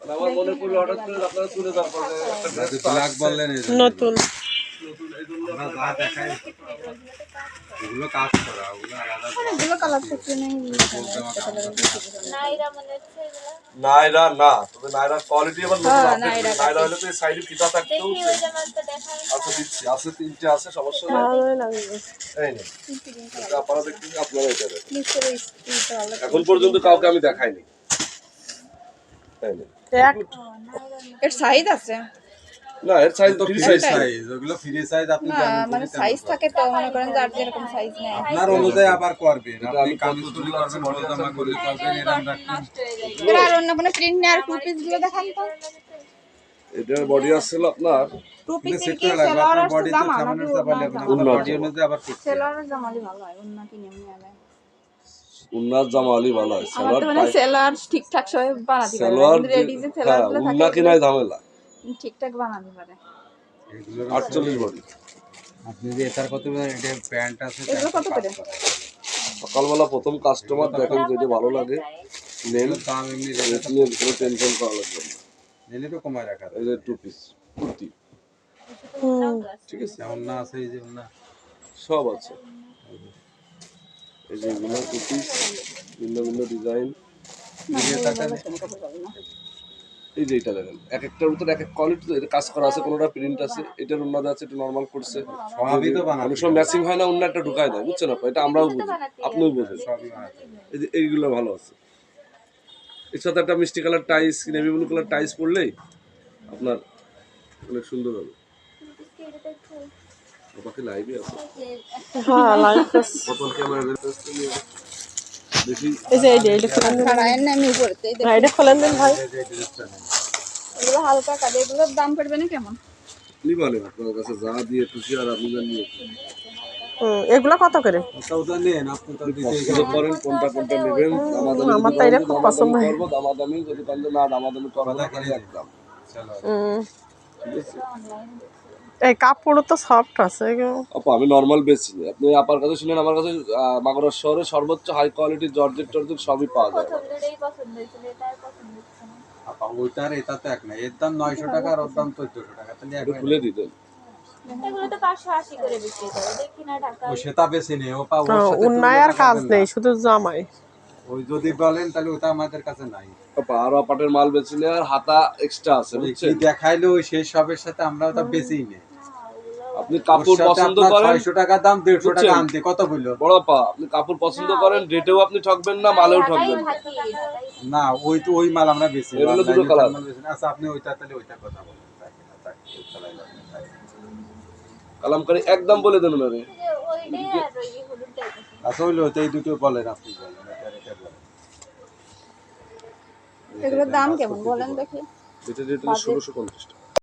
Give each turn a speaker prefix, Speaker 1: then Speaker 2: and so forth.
Speaker 1: মানে আমার মনে পড়ল হঠাৎ করে আপনারা পরে।
Speaker 2: নতুন।
Speaker 3: নাইরা
Speaker 1: না তবে নাইরার কোয়ালিটি আবার নতুন
Speaker 4: হ্যাঁ।
Speaker 1: নাইরা হলে তো সাইডে ফিতা থাকতো আচ্ছা দিচ্ছি। আছে তিনটে আছে সমস্যা নেই। এই নেই আপনারা এটা এখন পর্যন্ত কাউকে আমি দেখাইনি। না
Speaker 4: এর সাইজ আছে।
Speaker 1: না এর সাইজ তো
Speaker 5: ফ্রি
Speaker 1: ফ্রি সাইজ
Speaker 5: সাইজ ওগুলো ফ্রি সাইজ আপনি
Speaker 4: না মানে সাইজ থাকে তো মনে করেন যার যেরকম সাইজ নেয়।
Speaker 5: আপনার অনুযায়ী আবার করবেন।
Speaker 1: এটা
Speaker 5: আপনি
Speaker 1: আমি
Speaker 5: তুলি করবেন
Speaker 1: বড়
Speaker 5: জামা
Speaker 1: আছে,
Speaker 5: করবেন এরকম রাখবেন
Speaker 3: নষ্ট হয়ে যায়
Speaker 4: এবার আর অন্য কোনো প্রিন্ট নেই টু পিসগুলো দেখান তো।
Speaker 1: এটার বডি আসছিল আপনার।
Speaker 4: টু পিস কি?
Speaker 5: করে আপনার
Speaker 4: আর
Speaker 5: বডি
Speaker 4: জামা
Speaker 5: না অনুযায়ী আবার
Speaker 4: আর জামালি ভালো হয় অন্য
Speaker 1: উন্নার জামা আলি ভালো হয়।
Speaker 4: মানে সেলোয়ার ঠিকঠাক সব বানাতে পারে
Speaker 1: সালোয়ার
Speaker 4: রেডি যে
Speaker 1: হ্যাঁ
Speaker 4: সেলোয়ারগুলো
Speaker 1: উন্না
Speaker 4: থাকে
Speaker 1: ঝামেলা।
Speaker 4: ঠিকঠাক বানাতে পারে।
Speaker 5: এগুলোর
Speaker 1: আটচল্লিশ বডি।
Speaker 5: আপনি যে এটার কত এটা প্যান্ট আছে
Speaker 4: এগুলো কত করে?
Speaker 1: সকালবেলা প্রথম কাস্টমার দেখেন যদি ভালো লাগে নেন।
Speaker 5: দাম এমনি রেখে
Speaker 1: এটা নিয়ে কোনো টেনশন করা লাগবে না।
Speaker 5: নিলে তো কমায় রাখা
Speaker 1: এই যে টু পিস কুর্তি। ঠিক আছে?
Speaker 5: না আছে এই যে না
Speaker 1: সব আছে। এই যে এগুলো টু ভিন্ন ভিন্ন ডিজাইন এই যে এটা দেখেন এক একটার ভিতরে এক এক কোয়ালিটি এটা কাজ করা আছে কোনোটা প্রিন্ট আছে এটার অন্য আছে এটা নর্মাল করছে। অনেক সময় ম্যাচিং হয় না অন্য একটা ঢুকায় দেয় বুঝছেন আপা? এটা আমরাও বুঝি আপনিও বোঝেন। এই যে এইগুলো ভালো আছে। এর সাথে একটা মিষ্টি colour ties navy blue colour ties পরলেই আপনার অনেক সুন্দর হবে। বাকি লাইভে আছে।
Speaker 2: হ্যাঁ লাগবে
Speaker 1: বোতল ক্যামেরা দেখি।
Speaker 2: এই যে এই এটা খোলেন দিন
Speaker 4: ছাড়া এর নামি পড়তে এই
Speaker 2: হ্যাঁ এটা খোলেন দিন ভাই।
Speaker 4: এগুলো হালকা কাজ এগুলোর দাম পড়বে না কেমন?
Speaker 1: নিবানে আপনার কাছে যা দিয়ে খুশি আর আপনি
Speaker 2: হুম এগুলো কত করে?
Speaker 5: ওটা ওটা নেন আপনি তো
Speaker 1: করেন কোনটা কোনটা নেবেন
Speaker 2: আমার তো এটা খুব পছন্দ হয়।
Speaker 1: করব দামাদামি যদি পারেন যে না দামাদামি না খালি একদম।
Speaker 5: চলো
Speaker 2: হুম।
Speaker 1: ঠিক আছে।
Speaker 2: এই কাপড় তো সফট আছে।
Speaker 1: আপা আমি নর্মাল বেচি আপনি আপার কাছে শুনেন আমার কাছে মাগুরা শহরে সর্বোচ্চ হাই কোয়ালিটির জর্জেট টর্জেট সবই পাওয়া যায়।
Speaker 3: পছন্দ হয়েছিল এটা পছন্দ হচ্ছে
Speaker 5: আপা ওইটার এটা তো এক না এর দাম নয়শো টাকা আর ওর দাম চোদ্দশো টাকা তাহলে এক
Speaker 1: খুলে দিতেন।
Speaker 3: এগুলো তো পাঁচশো আশি করে বিক্রি করে দেখি না ঢাকা
Speaker 5: ও সেটা বেশি নেই
Speaker 2: কাজ শুধু জামাই।
Speaker 5: ওই যদি বলেন তাহলে ওটা আমাদের কাছে নাই।
Speaker 1: আরও মাল বেচলে আর হাতা এক্সট্রা আছে বুঝছেন?
Speaker 5: দেখাইলো ওই সেই সবের সাথে আমরা ওটা বেশি নেই।
Speaker 1: আপনি কাপড় পছন্দ করেন
Speaker 5: ছয়শো টাকা দাম দেড়শো টাকা আনতে কত বলল?
Speaker 1: বড় পা আপনি কাপড় পছন্দ করেন রেটেও আপনি ঠকবেন না মালেও ঠকবেন না।
Speaker 5: না ওই তো ওই মাল আমরা বেশি
Speaker 1: এর হলো দুটো colour।
Speaker 5: আচ্ছা আপনি ওইটা তাহলে ওইটা কথা বলুন।
Speaker 1: কালামকারি একদম বলে দেন।
Speaker 5: আচ্ছা ওইটা এই দুটো বলেন আপনি বলেন
Speaker 4: এগুলোর দাম কেমন বলেন দেখি।
Speaker 1: এটা রেট হলো ষোলোশো পঞ্চাশ টাকা।